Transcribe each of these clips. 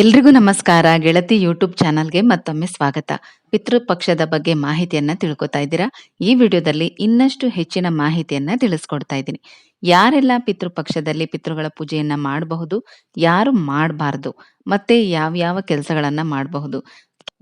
ಎಲ್ರಿಗೂ ನಮಸ್ಕಾರ. ಗೆಳತಿ ಯೂಟ್ಯೂಬ್ ಚಾನಲ್ಗೆ ಮತ್ತೊಮ್ಮೆ ಸ್ವಾಗತ. ಪಿತೃಪಕ್ಷದ ಬಗ್ಗೆ ಮಾಹಿತಿಯನ್ನ ತಿಳ್ಕೊತಾ ಇದ್ದೀರಾ? ಈ ವಿಡಿಯೋದಲ್ಲಿ ಇನ್ನಷ್ಟು ಹೆಚ್ಚಿನ ಮಾಹಿತಿಯನ್ನ ತಿಳಿಸ್ಕೊಡ್ತಾ ಇದ್ದೀನಿ. ಯಾರೆಲ್ಲ ಪಿತೃಪಕ್ಷದಲ್ಲಿ ಪಿತೃಗಳ ಪೂಜೆಯನ್ನ ಮಾಡಬಹುದು, ಯಾರು ಮಾಡಬಾರ್ದು, ಮತ್ತೆ ಯಾವ್ಯಾವ ಕೆಲಸಗಳನ್ನ ಮಾಡಬಹುದು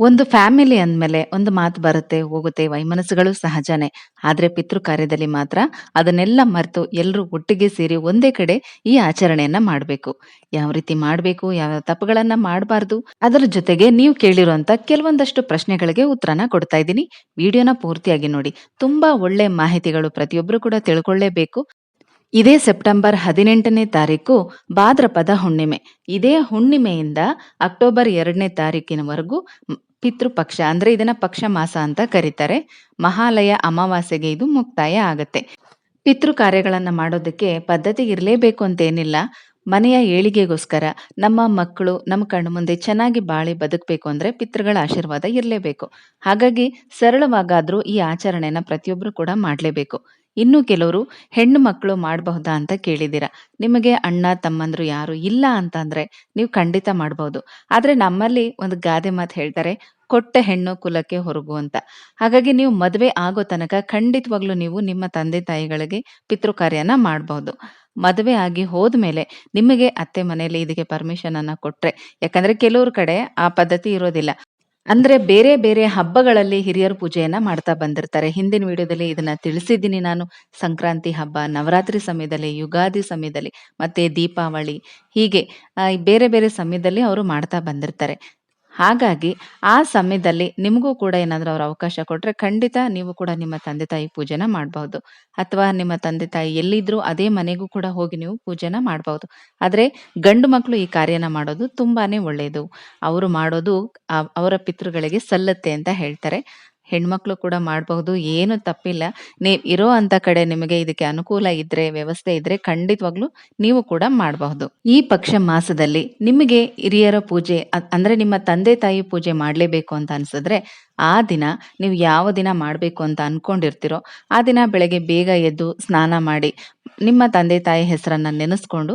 ಒಂದು ಫ್ಯಾಮಿಲಿ ಅಂದಮೇಲೆ ಒಂದು ಮಾತು ಬರುತ್ತೆ, ಹೋಗುತ್ತೆ, ವೈಮನಸ್ಸುಗಳು ಸಹಜನೇ. ಆದರೆ ಪಿತೃ ಕಾರ್ಯದಲ್ಲಿ ಮಾತ್ರ ಅದನ್ನೆಲ್ಲ ಮರೆತು ಎಲ್ಲರೂ ಒಟ್ಟಿಗೆ ಸೇರಿ ಒಂದೇ ಕಡೆ ಈ ಆಚರಣೆಯನ್ನ ಮಾಡಬೇಕು. ಯಾವ ರೀತಿ ಮಾಡಬೇಕು, ಯಾವ ತಪ್ಪುಗಳನ್ನ ಮಾಡಬಾರ್ದು, ಅದರ ಜೊತೆಗೆ ನೀವು ಕೇಳಿರುವಂತ ಕೆಲವೊಂದಷ್ಟು ಪ್ರಶ್ನೆಗಳಿಗೆ ಉತ್ತರನ ಕೊಡ್ತಾ ಇದ್ದೀನಿ. ವಿಡಿಯೋನ ಪೂರ್ತಿಯಾಗಿ ನೋಡಿ. ತುಂಬಾ ಒಳ್ಳೆ ಮಾಹಿತಿಗಳು ಪ್ರತಿಯೊಬ್ಬರು ಕೂಡ ತಿಳ್ಕೊಳ್ಳೇಬೇಕು. ಇದೇ ಸೆಪ್ಟೆಂಬರ್ ಹದಿನೆಂಟನೇ ತಾರೀಕು ಭಾದ್ರಪದ ಹುಣ್ಣಿಮೆ. ಇದೇ ಹುಣ್ಣಿಮೆಯಿಂದ ಅಕ್ಟೋಬರ್ ಎರಡನೇ ತಾರೀಕಿನವರೆಗೂ ಪಿತೃಪಕ್ಷ, ಅಂದ್ರೆ ಇದನ್ನ ಪಕ್ಷ ಮಾಸ ಅಂತ ಕರೀತಾರೆ. ಮಹಾಲಯ ಅಮಾವಾಸ್ಯೆಗೆ ಇದು ಮುಕ್ತಾಯ ಆಗತ್ತೆ. ಪಿತೃ ಕಾರ್ಯಗಳನ್ನ ಮಾಡೋದಕ್ಕೆ ಪದ್ಧತಿ ಇರಲೇಬೇಕು ಅಂತ ಏನಿಲ್ಲ ಮನೆಯ ಏಳಿಗೆಗೋಸ್ಕರ ನಮ್ಮ ಮಕ್ಕಳು, ನಮ್ಮ ಕಣ್ಣು ಮುಂದೆ ಚೆನ್ನಾಗಿ ಬಾಳಿ ಬದುಕಬೇಕು ಅಂದ್ರೆ ಪಿತೃಗಳ ಆಶೀರ್ವಾದ ಇರಲೇಬೇಕು. ಹಾಗಾಗಿ ಸರಳವಾಗಾದ್ರೂ ಈ ಆಚರಣೆನ ಪ್ರತಿಯೊಬ್ರು ಕೂಡ ಮಾಡಲೇಬೇಕು. ಇನ್ನು ಕೆಲವರು ಹೆಣ್ಣು ಮಕ್ಕಳು ಮಾಡಬಹುದಾ ಅಂತ ಕೇಳಿದ್ದೀರಾ? ನಿಮಗೆ ಅಣ್ಣ, ತಮ್ಮಂದ್ರು ಯಾರು ಇಲ್ಲ ಅಂತಂದ್ರೆ ನೀವು ಖಂಡಿತ ಮಾಡಬಹುದು ಆದ್ರೆ ನಮ್ಮಲ್ಲಿ ಒಂದು ಗಾದೆ ಮಾತು ಹೇಳ್ತಾರೆ, ಕೊಟ್ಟ ಹೆಣ್ಣು ಕುಲಕ್ಕೆ ಹೊರಗು ಅಂತ. ಹಾಗಾಗಿ ನೀವು ಮದುವೆ ಆಗೋ ತನಕ ಖಂಡಿತವಾಗ್ಲೂ ನೀವು ನಿಮ್ಮ ತಂದೆ, ತಾಯಿಗಳಿಗೆ ಪಿತೃ ಕಾರ್ಯನ ಮಾಡಬಹುದು ಮದುವೆ ಆಗಿ ಹೋದ್ಮೇಲೆ ನಿಮಗೆ ಅತ್ತೆ ಮನೆಯಲ್ಲಿ ಇದಕ್ಕೆ ಪರ್ಮಿಷನ್ ಅನ್ನ ಕೊಟ್ರೆ, ಯಾಕಂದ್ರೆ ಕೆಲವ್ರ ಕಡೆ ಆ ಪದ್ಧತಿ ಇರೋದಿಲ್ಲ. ಅಂದ್ರೆ ಬೇರೆ ಬೇರೆ ಹಬ್ಬಗಳಲ್ಲಿ ಹಿರಿಯರು ಪೂಜೆಯನ್ನ ಮಾಡ್ತಾ ಬಂದಿರ್ತಾರೆ. ಹಿಂದಿನ ವಿಡಿಯೋದಲ್ಲಿ ಇದನ್ನ ತಿಳಿಸಿದ್ದೀನಿ ನಾನು. ಸಂಕ್ರಾಂತಿ ಹಬ್ಬ, ನವರಾತ್ರಿ ಸಮಯದಲ್ಲಿ, ಯುಗಾದಿ ಸಮಯದಲ್ಲಿ, ಮತ್ತೆ ದೀಪಾವಳಿ ಹೀಗೆ ಬೇರೆ ಬೇರೆ ಸಮಯದಲ್ಲಿ ಅವರು ಮಾಡ್ತಾ ಬಂದಿರ್ತಾರೆ. ಹಾಗಾಗಿ ಆ ಸಮಯದಲ್ಲಿ ನಿಮಗೂ ಕೂಡ ಏನಾದರೂ ಅವ್ರು ಅವಕಾಶ ಕೊಟ್ಟರೆ ಖಂಡಿತ ನೀವು ಕೂಡ ನಿಮ್ಮ ತಂದೆ ತಾಯಿ ಪೂಜೆನ ಮಾಡಬಹುದು. ಅಥವಾ ನಿಮ್ಮ ತಂದೆ ತಾಯಿ ಎಲ್ಲಿದ್ರು ಅದೇ ಮನೆಗೂ ಕೂಡ ಹೋಗಿ ನೀವು ಪೂಜೆನ ಮಾಡಬಹುದು. ಆದ್ರೆ ಗಂಡು ಮಕ್ಕಳು ಈ ಕಾರ್ಯನ ಮಾಡೋದು ತುಂಬಾನೇ ಒಳ್ಳೆಯದು ಅವರು ಮಾಡೋದು ಅವರ ಪಿತೃಗಳಿಗೆ ಸಲ್ಲತ್ತೆ ಅಂತ ಹೇಳ್ತಾರೆ. ಹೆಣ್ಮಕ್ಳು ಕೂಡ ಮಾಡಬಹುದು, ಏನು ತಪ್ಪಿಲ್ಲ. ನೀವು ಇರೋ ಅಂತ ಕಡೆ ನಿಮಗೆ ಇದಕ್ಕೆ ಅನುಕೂಲ ಇದ್ರೆ, ವ್ಯವಸ್ಥೆ ಇದ್ರೆ ಖಂಡಿತವಾಗ್ಲೂ ನೀವು ಕೂಡ ಮಾಡಬಹುದು. ಈ ಪಕ್ಷ ಮಾಸದಲ್ಲಿ ನಿಮಗೆ ಹಿರಿಯರ ಪೂಜೆ ಅಂದ್ರೆ ನಿಮ್ಮ ತಂದೆ ತಾಯಿ ಪೂಜೆ ಮಾಡಲೇಬೇಕು ಅಂತ ಅನ್ಸಿದ್ರೆ, ಆ ದಿನ ನೀವು ಯಾವ ದಿನ ಮಾಡಬೇಕು ಅಂತ ಅನ್ಕೊಂಡಿರ್ತೀರೋ, ಆ ದಿನ ಬೆಳಗ್ಗೆ ಬೇಗ ಎದ್ದು ಸ್ನಾನ ಮಾಡಿ ನಿಮ್ಮ ತಂದೆ ತಾಯಿ ಹೆಸರನ್ನ ನೆನೆಸ್ಕೊಂಡು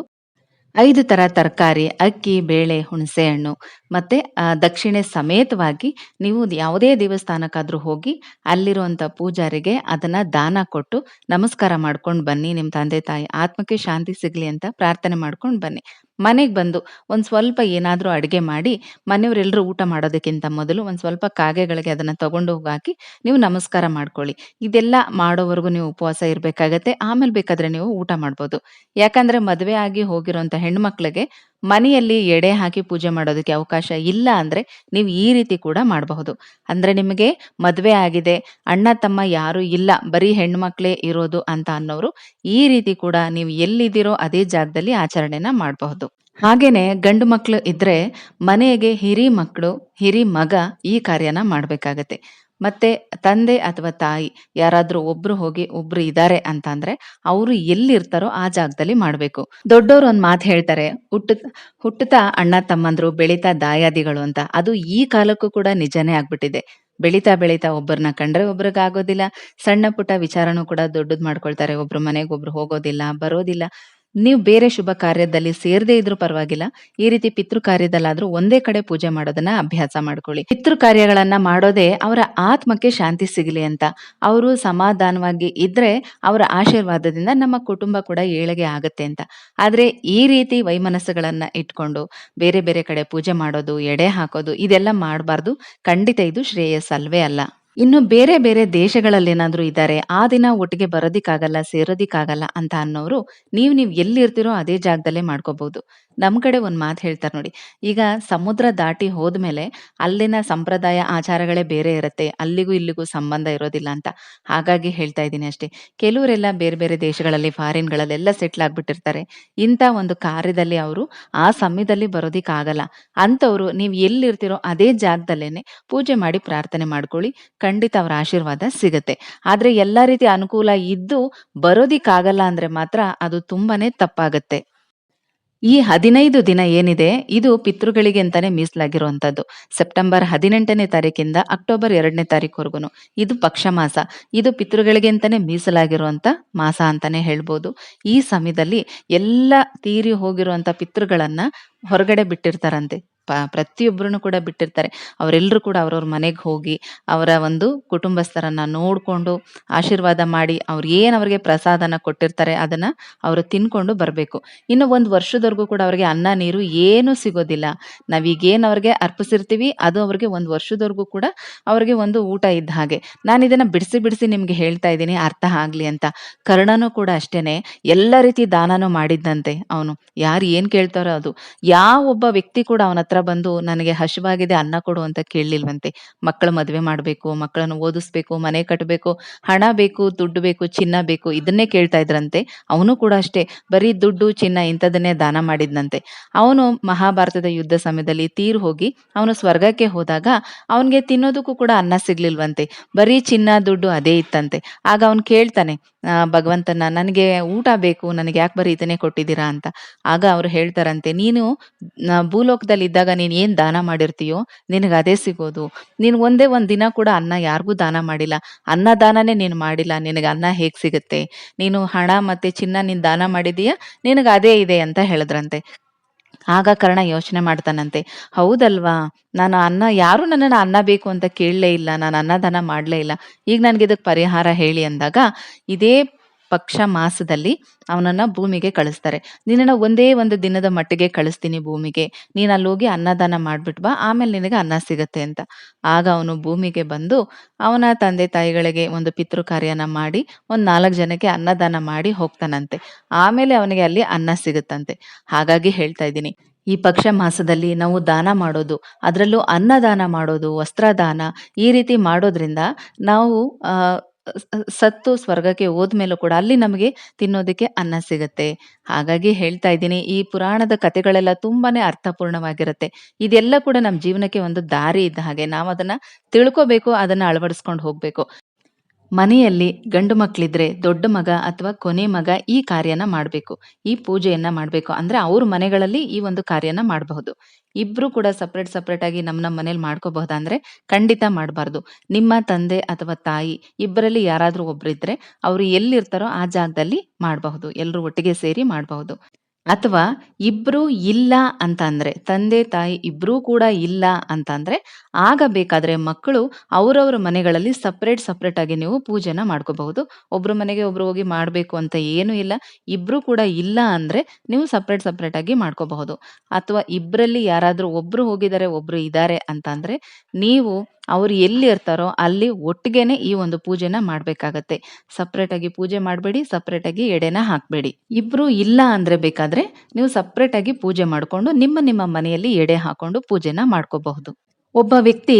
ಐದು ತರ ತರಕಾರಿ, ಅಕ್ಕಿ, ಬೇಳೆ, ಹುಣಸೆ ಹಣ್ಣು. ಮತ್ತೆ ದಕ್ಷಿಣೆ ಸಮೇತವಾಗಿ ನೀವು ಯಾವುದೇ ದೇವಸ್ಥಾನಕ್ಕಾದ್ರೂ ಹೋಗಿ ಅಲ್ಲಿರುವಂತ ಪೂಜಾರಿಗೆ ಅದನ್ನ ದಾನ ಕೊಟ್ಟು ನಮಸ್ಕಾರ ಮಾಡ್ಕೊಂಡು ಬನ್ನಿ. ನಿಮ್ಮ ತಂದೆ ತಾಯಿ ಆತ್ಮಕ್ಕೆ ಶಾಂತಿ ಸಿಗ್ಲಿ ಅಂತ ಪ್ರಾರ್ಥನೆ ಮಾಡ್ಕೊಂಡು ಬನ್ನಿ. ಮನೆಗೆ ಬಂದು ಒಂದು ಸ್ವಲ್ಪ ಏನಾದರೂ ಅಡುಗೆ ಮಾಡಿ ಮನೆಯವರೆಲ್ಲರೂ ಊಟ ಮಾಡೋದಕ್ಕಿಂತ ಮೊದಲು ಒಂದು ಸ್ವಲ್ಪ ಕಾಗೆಗಳಿಗೆ ಅದನ್ನ ತಗೊಂಡು ಹೋಗಾಕಿ ನೀವು ನಮಸ್ಕಾರ ಮಾಡ್ಕೊಳ್ಳಿ. ಇದೆಲ್ಲ ಮಾಡೋವರೆಗೂ ನೀವು ಉಪವಾಸ ಇರಬೇಕಾಗತ್ತೆ. ಆಮೇಲೆ ಬೇಕಾದ್ರೆ ನೀವು ಊಟ ಮಾಡ್ಬೋದು. ಯಾಕಂದ್ರೆ ಮದುವೆ ಆಗಿ ಹೋಗಿರೋಂಥ ಹೆಣ್ಮಕ್ಳಿಗೆ ಮನೆಯಲ್ಲಿ ಎಡೆ ಹಾಕಿ ಪೂಜೆ ಮಾಡೋದಕ್ಕೆ ಅವಕಾಶ ಇಲ್ಲ ಅಂದ್ರೆ ನೀವು ಈ ರೀತಿ ಕೂಡ ಮಾಡಬಹುದು. ಅಂದ್ರೆ ನಿಮಗೆ ಮದುವೆ ಆಗಿದೆ, ಅಣ್ಣ ತಮ್ಮ ಯಾರು ಇಲ್ಲ, ಬರೀ ಹೆಣ್ಮಕ್ಳೇ ಇರೋದು ಅಂತ ಅನ್ನೋರು ಈ ರೀತಿ ಕೂಡ ನೀವು ಎಲ್ಲಿದ್ದೀರೋ ಅದೇ ಜಾಗದಲ್ಲಿ ಆಚರಣೆನ ಮಾಡಬಹುದು. ಹಾಗೇನೆ ಗಂಡು ಮಕ್ಕಳು ಇದ್ರೆ ಮನೆಗೆ ಹಿರಿ ಮಕ್ಕಳು ಹಿರಿ ಮಗ ಈ ಕಾರ್ಯನ ಮಾಡ್ಬೇಕಾಗತ್ತೆ. ಮತ್ತೆ ತಂದೆ ಅಥವಾ ತಾಯಿ ಯಾರಾದ್ರೂ ಒಬ್ರು ಹೋಗಿ ಒಬ್ರು ಇದ್ದಾರೆ ಅಂತ ಅಂದ್ರೆ ಅವರು ಎಲ್ಲಿರ್ತಾರೋ ಆ ಜಾಗದಲ್ಲಿ ಮಾಡಬೇಕು. ದೊಡ್ಡವರು ಒಂದು ಮಾತು ಹೇಳ್ತಾರೆ, ಹುಟ್ಟ, ಹುಟ್ಟುತ್ತಾ ಅಣ್ಣ ತಮ್ಮಂದ್ರು, ಬೆಳೀತಾ ದಾಯಾದಿಗಳು ಅಂತ. ಅದು ಈ ಕಾಲಕ್ಕೂ ಕೂಡ ನಿಜನೇ ಆಗ್ಬಿಟ್ಟಿದೆ. ಬೆಳೀತಾ ಬೆಳೀತಾ ಒಬ್ಬರನ್ನ ಕಂಡ್ರೆ ಒಬ್ರಿಗಾಗೋದಿಲ್ಲ ಸಣ್ಣ ಪುಟ್ಟ ವಿಚಾರನೂ ಕೂಡ ದೊಡ್ಡದ್ ಮಾಡ್ಕೊಳ್ತಾರೆ. ಒಬ್ರು ಮನೆಗೆ ಒಬ್ರು ಹೋಗೋದಿಲ್ಲ, ಬರೋದಿಲ್ಲ. ನೀವು ಬೇರೆ ಶುಭ ಕಾರ್ಯದಲ್ಲಿ ಸೇರದೇ ಇದ್ರೂ ಪರವಾಗಿಲ್ಲ. ಈ ರೀತಿ ಪಿತೃ ಕಾರ್ಯದಲ್ಲಾದ್ರೂ ಒಂದೇ ಕಡೆ ಪೂಜೆ ಮಾಡೋದನ್ನ ಅಭ್ಯಾಸ ಮಾಡ್ಕೊಳ್ಳಿ. ಪಿತೃ ಕಾರ್ಯಗಳನ್ನ ಮಾಡೋದೇ ಅವರ ಆತ್ಮಕ್ಕೆ ಶಾಂತಿ ಸಿಗಲಿ ಅಂತ. ಅವರು ಸಮಾಧಾನವಾಗಿ ಇದ್ರೆ ಅವರ ಆಶೀರ್ವಾದದಿಂದ ನಮ್ಮ ಕುಟುಂಬ ಕೂಡ ಏಳಿಗೆ ಆಗತ್ತೆ ಅಂತ. ಆದ್ರೆ ಈ ರೀತಿ ವೈಮನಸ್ಸುಗಳನ್ನ ಇಟ್ಕೊಂಡು ಬೇರೆ ಬೇರೆ ಕಡೆ ಪೂಜೆ ಮಾಡೋದು, ಎಡೆ ಹಾಕೋದು, ಇದೆಲ್ಲ ಮಾಡಬಾರ್ದು. ಖಂಡಿತ ಇದು ಶ್ರೇಯಸ್ ಅಲ್ವೇ ಅಲ್ಲ. ಇನ್ನು ಬೇರೆ ಬೇರೆ ದೇಶಗಳಲ್ಲಿ ಏನಾದರೂ ಇದ್ದಾರೆ, ಆ ದಿನ ಒಟ್ಟಿಗೆ ಬರೋದಿಕ್ಕಾಗಲ್ಲ, ಸೇರೋದಿಕ್ಕಾಗಲ್ಲ ಅಂತ ಅನ್ನೋರು, ನೀವು ನೀವು ಎಲ್ಲಿರ್ತೀರೋ ಅದೇ ಜಾಗದಲ್ಲೇ ಮಾಡ್ಕೋಬಹುದು ನಮ್ ಕಡೆ ಒಂದು ಮಾತು ಹೇಳ್ತಾರೆ ನೋಡಿ. ಈಗ ಸಮುದ್ರ ದಾಟಿ ಹೋದ್ಮೇಲೆ ಅಲ್ಲಿನ ಸಂಪ್ರದಾಯ ಆಚಾರಗಳೇ ಬೇರೆ ಇರುತ್ತೆ, ಅಲ್ಲಿಗೂ ಇಲ್ಲಿಗೂ ಸಂಬಂಧ ಇರೋದಿಲ್ಲ ಅಂತ ಹಾಗಾಗಿ ಹೇಳ್ತಾ ಇದ್ದೀನಿ ಅಷ್ಟೇ. ಕೆಲವರೆಲ್ಲ ಬೇರೆ ಬೇರೆ ದೇಶಗಳಲ್ಲಿ ಫಾರಿನ್ಗಳಲ್ಲೆಲ್ಲ ಸೆಟ್ಲ್ ಆಗ್ಬಿಟ್ಟಿರ್ತಾರೆ. ಇಂಥ ಒಂದು ಕಾರ್ಯದಲ್ಲಿ ಅವರು ಆ ಸಮಯದಲ್ಲಿ ಬರೋದಿಕ್ಕಾಗಲ್ಲ. ಅಂಥವ್ರು ನೀವು ಎಲ್ಲಿರ್ತಿರೋ ಅದೇ ಜಾಗದಲ್ಲೇನೆ ಪೂಜೆ ಮಾಡಿ ಪ್ರಾರ್ಥನೆ ಮಾಡ್ಕೊಳ್ಳಿ, ಖಂಡಿತ ಅವರ ಆಶೀರ್ವಾದ ಸಿಗುತ್ತೆ. ಆದರೆ ಎಲ್ಲ ರೀತಿ ಅನುಕೂಲ ಇದ್ದು ಬರೋದಿಕ್ಕಾಗಲ್ಲ ಅಂದ್ರೆ ಮಾತ್ರ ಅದು ತುಂಬಾನೇ ತಪ್ಪಾಗತ್ತೆ. ಈ 15 ದಿನ ಏನಿದೆ, ಇದು ಪಿತೃಗಳಿಗೆ ಅಂತಾನೆ ಮೀಸಲಾಗಿರುವಂತದ್ದು. ಸೆಪ್ಟೆಂಬರ್ 18ನೇ ತಾರೀಕಿಂದ ಅಕ್ಟೋಬರ್ ಎರಡನೇ ತಾರೀಕುವರೆಗೂ ಇದು ಪಕ್ಷ ಮಾಸ. ಇದು ಪಿತೃಗಳಿಗೆ ಅಂತಾನೆ ಮೀಸಲಾಗಿರುವಂತ ಮಾಸ ಅಂತಾನೆ ಹೇಳ್ಬೋದು. ಈ ಸಮಯದಲ್ಲಿ ಎಲ್ಲ ತೀರಿ ಹೋಗಿರುವಂತ ಪಿತೃಗಳನ್ನ ಹೊರಗಡೆ ಬಿಟ್ಟಿರ್ತಾರಂತೆ. ಪ ಪ್ರತಿಯೊಬ್ರುನು ಕೂಡ ಬಿಟ್ಟಿರ್ತಾರೆ. ಅವರೆಲ್ಲರೂ ಕೂಡ ಅವ್ರವ್ರ ಮನೆಗೆ ಹೋಗಿ, ಅವರ ಒಂದು ಕುಟುಂಬಸ್ಥರನ್ನ ನೋಡ್ಕೊಂಡು, ಆಶೀರ್ವಾದ ಮಾಡಿ, ಅವ್ರು ಏನು ಅವ್ರಿಗೆ ಪ್ರಸಾದನ ಕೊಟ್ಟಿರ್ತಾರೆ ಅದನ್ನ ಅವರು ತಿನ್ಕೊಂಡು ಬರಬೇಕು ಇನ್ನು ಒಂದು ವರ್ಷದವರೆಗೂ ಕೂಡ ಅವ್ರಿಗೆ ಅನ್ನ, ನೀರು ಏನೂ ಸಿಗೋದಿಲ್ಲ. ನಾವೀಗೇನು ಅವ್ರಿಗೆ ಅರ್ಪಿಸಿರ್ತೀವಿ ಅದು ಅವ್ರಿಗೆ ಒಂದು ವರ್ಷದವರೆಗೂ ಕೂಡ ಅವ್ರಿಗೆ ಒಂದು ಊಟ ಇದ್ದ ಹಾಗೆ. ನಾನು ಇದನ್ನ ಬಿಡಿಸಿ ಬಿಡಿಸಿ ನಿಮ್ಗೆ ಹೇಳ್ತಾ ಇದ್ದೀನಿ ಅರ್ಥ ಆಗ್ಲಿ ಅಂತ. ಕರ್ಣನೂ ಕೂಡ ಅಷ್ಟೇನೆ ಎಲ್ಲ ರೀತಿ ದಾನನೂ ಮಾಡಿದ್ದಂತೆ ಅವನು. ಯಾರು ಏನು ಕೇಳ್ತಾರೋ ಅದು. ಯಾವ ಒಬ್ಬ ವ್ಯಕ್ತಿ ಕೂಡ ಅವನ ಬಂದು ನನಗೆ ಹಶವಾಗಿದೆ ಅನ್ನ ಕೊಡು ಅಂತ ಕೇಳಲಿಲ್ವಂತೆ. ಮಕ್ಕಳ ಮದುವೆ ಮಾಡಬೇಕು ಮಕ್ಕಳನ್ನು ಓದಿಸ್ಬೇಕು, ಮನೆ ಕಟ್ಟಬೇಕು, ಹಣ ಬೇಕು, ದುಡ್ಡು ಬೇಕು, ಚಿನ್ನ ಬೇಕು ಇದನ್ನೇ ಕೇಳ್ತಾ ಇದ್ರಂತೆ. ಅವನು ಕೂಡ ಅಷ್ಟೇ ಬರೀ ದುಡ್ಡು, ಚಿನ್ನ ಇಂಥದನ್ನೇ ದಾನ ಮಾಡಿದ್ನಂತೆ. ಅವನು ಮಹಾಭಾರತದ ಯುದ್ಧ ಸಮಯದಲ್ಲಿ ತೀರ್ ಹೋಗಿ ಅವನು ಸ್ವರ್ಗಕ್ಕೆ ಹೋದಾಗ ಅವನಿಗೆ ತಿನ್ನೋದಕ್ಕೂ ಕೂಡ ಅನ್ನ ಸಿಗ್ಲಿಲ್ವಂತೆ. ಬರೀ ಚಿನ್ನ, ದುಡ್ಡು ಅದೇ ಇತ್ತಂತೆ. ಆಗ ಅವನು ಕೇಳ್ತಾನೆ ಭಗವಂತನ ನನಗೆ ಊಟ ಬೇಕು, ನನಗೆ ಯಾಕೆ ಬರೀ ಇದನ್ನೇ ಕೊಟ್ಟಿದ್ದೀರಾ ಅಂತ. ಆಗ ಅವ್ರು ಹೇಳ್ತಾರಂತೆ ನೀನು ಭೂಲೋಕದಲ್ಲಿ ನೀನ್ ಏನ್ ದಾನ ಮಾಡಿರ್ತೀಯೋ ನಿನಗೆ ಅದೇ ಸಿಗೋದು. ನೀನ್ ಒಂದೇ ಒಂದ್ ದಿನ ಕೂಡ ಅನ್ನ ಯಾರಿಗೂ ದಾನ ಮಾಡಿಲ್ಲ. ಅನ್ನ ದಾನನೇ ನೀನು ಮಾಡಿಲ್ಲ. ನಿನಗೆ ಅನ್ನ ಹೇಗ್ ಸಿಗುತ್ತೆ? ನೀನು ಹಣ ಮತ್ತೆ ಚಿನ್ನ ನೀನ್ ದಾನ ಮಾಡಿದೀಯಾ, ನಿನಗೆ ಅದೇ ಇದೆ ಅಂತ ಹೇಳಿದ್ರಂತೆ. ಆಗ ಕರ್ಣ ಯೋಚನೆ ಮಾಡ್ತಾನಂತೆ. ಹೌದಲ್ವಾ? ನಾನು ಅನ್ನ ಯಾರು ನನ್ನನ್ನ ಅನ್ನ ಬೇಕು ಅಂತ ಕೇಳಲೇ ಇಲ್ಲ. ನಾನು ಅನ್ನದಾನ ಮಾಡ್ಲೇ ಇಲ್ಲ. ಈಗ ನನ್ಗೆ ಇದಕ್ಕೆ ಪರಿಹಾರ ಹೇಳಿ ಅಂದಾಗ ಇದೇ ಪಕ್ಷ ಮಾಸದಲ್ಲಿ ಅವನನ್ನ ಭೂಮಿಗೆ ಕಳಿಸ್ತಾರೆ. ನಿನ್ನನ್ನ ಒಂದೇ ಒಂದು ದಿನದ ಮಟ್ಟಿಗೆ ಕಳಿಸ್ತೀನಿ ಭೂಮಿಗೆ. ನೀನ್ ಅಲ್ಲೋಗಿ ಅನ್ನದಾನ ಮಾಡ್ಬಿಟ್ ಬಾ. ಆಮೇಲೆ ನಿನಗೆ ಅನ್ನ ಸಿಗತ್ತೆ ಅಂತ. ಆಗ ಅವನು ಭೂಮಿಗೆ ಬಂದು ಅವನ ತಂದೆ ತಾಯಿಗಳಿಗೆ ಒಂದು ಪಿತೃ ಕಾರ್ಯನ ಮಾಡಿ ಒಂದ್ ನಾಲ್ಕು ಜನಕ್ಕೆ ಅನ್ನದಾನ ಮಾಡಿ ಹೋಗ್ತಾನಂತೆ. ಆಮೇಲೆ ಅವನಿಗೆ ಅಲ್ಲಿ ಅನ್ನ ಸಿಗುತ್ತಂತೆ. ಹಾಗಾಗಿ ಹೇಳ್ತಾ ಇದ್ದೀನಿ. ಈ ಪಕ್ಷ ಮಾಸದಲ್ಲಿ ನಾವು ದಾನ ಮಾಡೋದು, ಅದರಲ್ಲೂ ಅನ್ನದಾನ ಮಾಡೋದು, ವಸ್ತ್ರದಾನ ಈ ರೀತಿ ಮಾಡೋದ್ರಿಂದ ನಾವು ಸತ್ತು ಸ್ವರ್ಗಕ್ಕೆ ಹೋದ್ಮೇಲೂ ಕೂಡ ಅಲ್ಲಿ ನಮಗೆ ತಿನ್ನೋದಕ್ಕೆ ಅನ್ನ ಸಿಗುತ್ತೆ ಹಾಗಾಗಿ ಹೇಳ್ತಾ ಇದ್ದೀನಿ ಈ ಪುರಾಣದ ಕಥೆಗಳೆಲ್ಲ ತುಂಬಾನೇ ಅರ್ಥಪೂರ್ಣವಾಗಿರುತ್ತೆ. ಇದೆಲ್ಲ ಕೂಡ ನಮ್ ಜೀವನಕ್ಕೆ ಒಂದು ದಾರಿ ಇದ್ದ ಹಾಗೆ. ನಾವು ಅದನ್ನ ತಿಳ್ಕೋಬೇಕು, ಅದನ್ನ ಅಳವಡಿಸ್ಕೊಂಡು ಹೋಗ್ಬೇಕು. ಮನೆಯಲ್ಲಿ ಗಂಡು ಮಕ್ಕಳಿದ್ರೆ ದೊಡ್ಡ ಮಗ ಅಥವಾ ಕೊನೆ ಮಗ ಈ ಕಾರ್ಯನ ಮಾಡಬೇಕು, ಈ ಪೂಜೆಯನ್ನ ಮಾಡಬೇಕು ಅಂದ್ರೆ ಅವ್ರ ಮನೆಗಳಲ್ಲಿ ಈ ಒಂದು ಕಾರ್ಯನ ಮಾಡಬಹುದು. ಇಬ್ರು ಕೂಡ ಸಪ್ರೇಟ್ ಸಪ್ರೇಟ್ ಆಗಿ ನಮ್ಮ ನಮ್ಮ ಮನೇಲಿ ಮಾಡ್ಕೋಬಹುದಾ ಅಂದ್ರೆ ಖಂಡಿತ ಮಾಡಬಾರ್ದು ನಿಮ್ಮ ತಂದೆ ಅಥವಾ ತಾಯಿ ಇಬ್ಬರಲ್ಲಿ ಯಾರಾದ್ರೂ ಒಬ್ರಿದ್ರೆ ಅವ್ರು ಎಲ್ಲಿರ್ತಾರೋ ಆ ಜಾಗದಲ್ಲಿ ಮಾಡಬಹುದು ಎಲ್ಲರೂ ಒಟ್ಟಿಗೆ ಸೇರಿ ಮಾಡ್ಬಹುದು. ಅಥವಾ ಇಬ್ರೂ ಇಲ್ಲ ಅಂತ ಅಂದ್ರೆ ತಂದೆ ತಾಯಿ ಇಬ್ರೂ ಕೂಡ ಇಲ್ಲ ಅಂತ ಅಂದ್ರೆ ಆಗ ಬೇಕಾದ್ರೆ ಮಕ್ಕಳು ಅವರವ್ರ ಮನೆಗಳಲ್ಲಿ ಸಪ್ರೇಟ್ ಸಪ್ರೇಟ್ ಆಗಿ ನೀವು ಪೂಜೆನ ಮಾಡ್ಕೋಬಹುದು. ಒಬ್ರು ಮನೆಗೆ ಒಬ್ರು ಹೋಗಿ ಮಾಡ್ಬೇಕು ಅಂತ ಏನು ಇಲ್ಲ. ಇಬ್ರು ಕೂಡ ಇಲ್ಲ ಅಂದ್ರೆ ನೀವು ಸಪ್ರೇಟ್ ಸಪ್ರೇಟ್ ಆಗಿ ಮಾಡ್ಕೋಬಹುದು. ಅಥವಾ ಇಬ್ರಲ್ಲಿ ಯಾರಾದ್ರೂ ಒಬ್ರು ಹೋಗಿದ್ದಾರೆ, ಒಬ್ರು ಇದ್ದಾರೆ ಅಂತ ನೀವು ಅವ್ರು ಎಲ್ಲಿ ಇರ್ತಾರೋ ಅಲ್ಲಿ ಒಟ್ಟಿಗೆನೆ ಈ ಒಂದು ಪೂಜೆನ ಮಾಡ್ಬೇಕಾಗತ್ತೆ. ಸಪ್ರೇಟ್ ಆಗಿ ಪೂಜೆ ಮಾಡಬೇಡಿ ಸಪ್ರೇಟ್ ಆಗಿ ಎಡೆನ ಹಾಕಬೇಡಿ ಇಬ್ರು ಇಲ್ಲ ಅಂದ್ರೆ ಬೇಕಾದ್ರೆ ನೀವು ಸಪ್ರೇಟ್ ಆಗಿ ಪೂಜೆ ಮಾಡಿಕೊಂಡು ನಿಮ್ಮ ನಿಮ್ಮ ಮನೆಯಲ್ಲಿ ಎಡೆ ಹಾಕೊಂಡು ಪೂಜೆನ ಮಾಡ್ಕೋಬಹುದು. ಒಬ್ಬ ವ್ಯಕ್ತಿ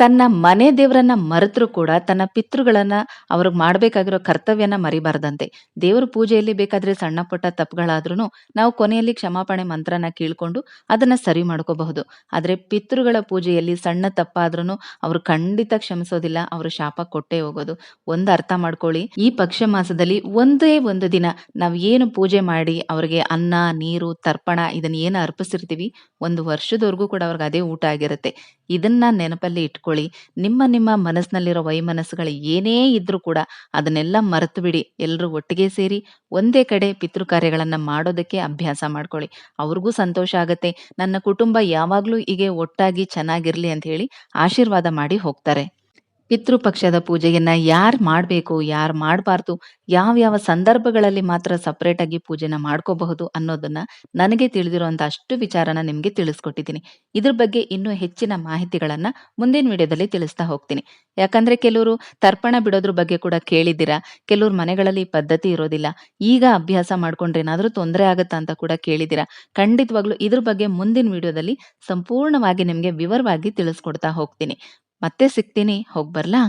ತನ್ನ ಮನೆ ದೇವರನ್ನ ಮರೆತರೂ ಕೂಡ ತನ್ನ ಪಿತೃಗಳನ್ನ ಅವ್ರಿಗೆ ಮಾಡಬೇಕಾಗಿರೋ ಕರ್ತವ್ಯನ ಮರಿಬಾರ್ದಂತೆ. ದೇವರ ಪೂಜೆಯಲ್ಲಿ ಬೇಕಾದ್ರೆ ಸಣ್ಣ ಪುಟ್ಟ ತಪ್ಪುಗಳಾದ್ರೂ ನಾವು ಕೊನೆಯಲ್ಲಿ ಕ್ಷಮಾಪಣೆ ಮಂತ್ರನ ಕೇಳ್ಕೊಂಡು ಅದನ್ನ ಸರಿ ಮಾಡ್ಕೋಬಹುದು. ಆದ್ರೆ ಪಿತೃಗಳ ಪೂಜೆಯಲ್ಲಿ ಸಣ್ಣ ತಪ್ಪಾದ್ರೂ ಅವರು ಖಂಡಿತ ಕ್ಷಮಿಸೋದಿಲ್ಲ. ಅವರು ಶಾಪ ಕೊಟ್ಟೇ ಹೋಗೋದು. ಒಂದು ಅರ್ಥ ಮಾಡ್ಕೊಳ್ಳಿ. ಈ ಪಕ್ಷ ಮಾಸದಲ್ಲಿ ಒಂದೇ ಒಂದು ದಿನ ನಾವು ಏನು ಪೂಜೆ ಮಾಡಿ ಅವ್ರಿಗೆ ಅನ್ನ, ನೀರು, ತರ್ಪಣ ಇದನ್ನ ಏನು ಅರ್ಪಿಸಿರ್ತೀವಿ ಒಂದು ವರ್ಷದವರೆಗೂ ಕೂಡ ಅವ್ರಿಗೆ ಅದೇ ಊಟ ಆಗಿರುತ್ತೆ. ಇದನ್ನ ನೆನಪಲ್ಲಿ ಇಟ್ಕೊಳ್ಳಿ. ನಿಮ್ಮ ನಿಮ್ಮ ಮನಸ್ಸಿನಲ್ಲಿರೋ ವೈಮನಸ್ಸುಗಳು ಏನೇ ಇದ್ರೂ ಕೂಡ ಅದನ್ನೆಲ್ಲ ಮರೆತು ಬಿಡಿ. ಎಲ್ಲರೂ ಒಟ್ಟಿಗೆ ಸೇರಿ ಒಂದೇ ಕಡೆ ಪಿತೃ ಕಾರ್ಯಗಳನ್ನು ಮಾಡೋದಕ್ಕೆ ಅಭ್ಯಾಸ ಮಾಡ್ಕೊಳ್ಳಿ. ಅವ್ರಿಗೂ ಸಂತೋಷ ಆಗುತ್ತೆ ನನ್ನ ಕುಟುಂಬ ಯಾವಾಗಲೂ ಹೀಗೆ ಒಟ್ಟಾಗಿ ಚೆನ್ನಾಗಿರ್ಲಿ ಅಂತ ಹೇಳಿ ಆಶೀರ್ವಾದ ಮಾಡಿ ಹೋಗ್ತಾರೆ. ಪಿತೃ ಪಕ್ಷದ ಪೂಜೆಯನ್ನ ಯಾರ್ ಮಾಡಬೇಕು ಯಾರ್ ಮಾಡ್ಬಾರ್ದು, ಯಾವ್ಯಾವ ಸಂದರ್ಭಗಳಲ್ಲಿ ಮಾತ್ರ ಸಪ್ರೇಟ್ ಆಗಿ ಪೂಜೆನ ಮಾಡ್ಕೋಬಹುದು ಅನ್ನೋದನ್ನ ನನಗೆ ತಿಳಿದಿರುವಂತ ಅಷ್ಟು ವಿಚಾರನ ನಿಮ್ಗೆ ತಿಳಿಸ್ಕೊಟ್ಟಿದ್ದೀನಿ. ಇದ್ರ ಬಗ್ಗೆ ಇನ್ನೂ ಹೆಚ್ಚಿನ ಮಾಹಿತಿಗಳನ್ನ ಮುಂದಿನ ವಿಡಿಯೋದಲ್ಲಿ ತಿಳಿಸ್ತಾ ಹೋಗ್ತೀನಿ. ಯಾಕಂದ್ರೆ ಕೆಲವರು ತರ್ಪಣ ಬಿಡೋದ್ರ ಬಗ್ಗೆ ಕೂಡ ಕೇಳಿದ್ದೀರಾ. ಕೆಲವ್ರ ಮನೆಗಳಲ್ಲಿ ಪದ್ಧತಿ ಇರೋದಿಲ್ಲ. ಈಗ ಅಭ್ಯಾಸ ಮಾಡ್ಕೊಂಡ್ರೆ ಏನಾದ್ರೂ ತೊಂದ್ರೆ ಆಗುತ್ತಾ ಅಂತ ಕೂಡ ಕೇಳಿದ್ದೀರಾ. ಖಂಡಿತವಾಗ್ಲೂ ಇದ್ರ ಬಗ್ಗೆ ಮುಂದಿನ ವಿಡಿಯೋದಲ್ಲಿ ಸಂಪೂರ್ಣವಾಗಿ ನಿಮ್ಗೆ ವಿವರವಾಗಿ ತಿಳಿಸ್ಕೊಡ್ತಾ ಹೋಗ್ತೀನಿ. ಮತ್ತೆ ಸಿಗ್ತೀನಿ. ಹೋಗ್ಬರ್ಲಾ?